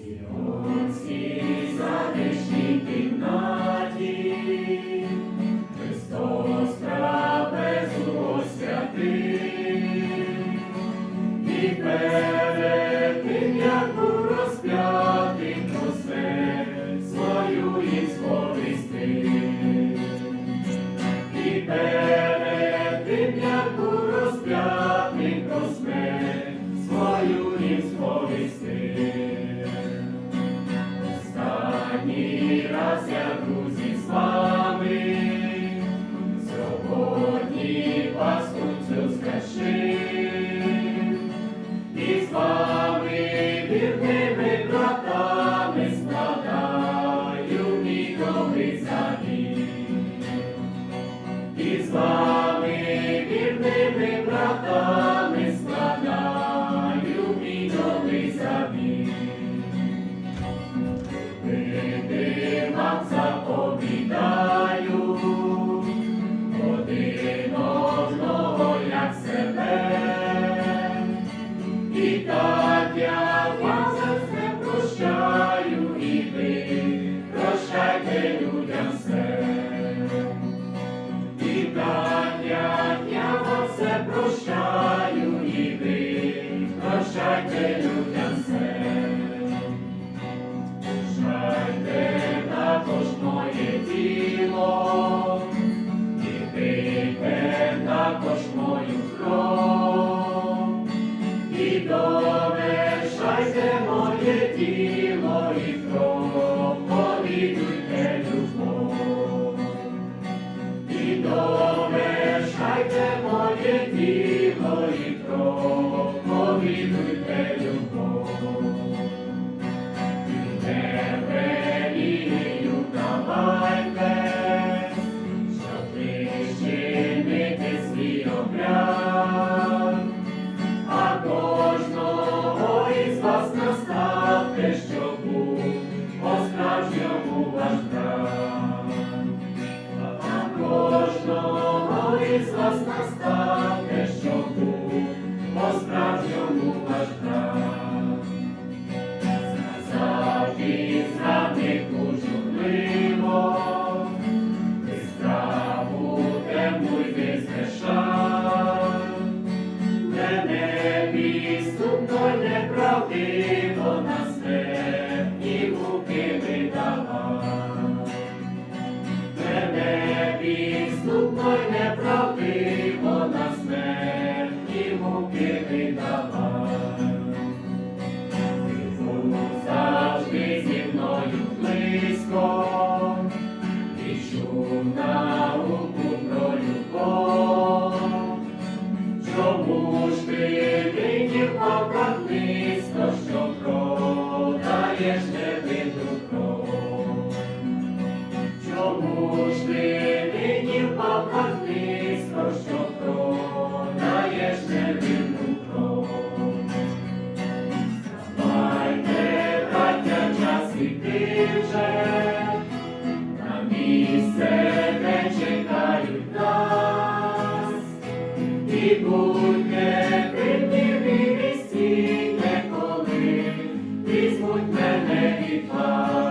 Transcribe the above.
Сіонській затишній І з вами, вірними братами, складаю мій новий завіт. І я вам все прощаю, і ви прощайте людям все. Прощайте також моє тіло, і пийте також мою кров. І довершайте моє тіло. know. кожного із вас настав. Тут той неправдиво нас не. Візьмуть мене від вас.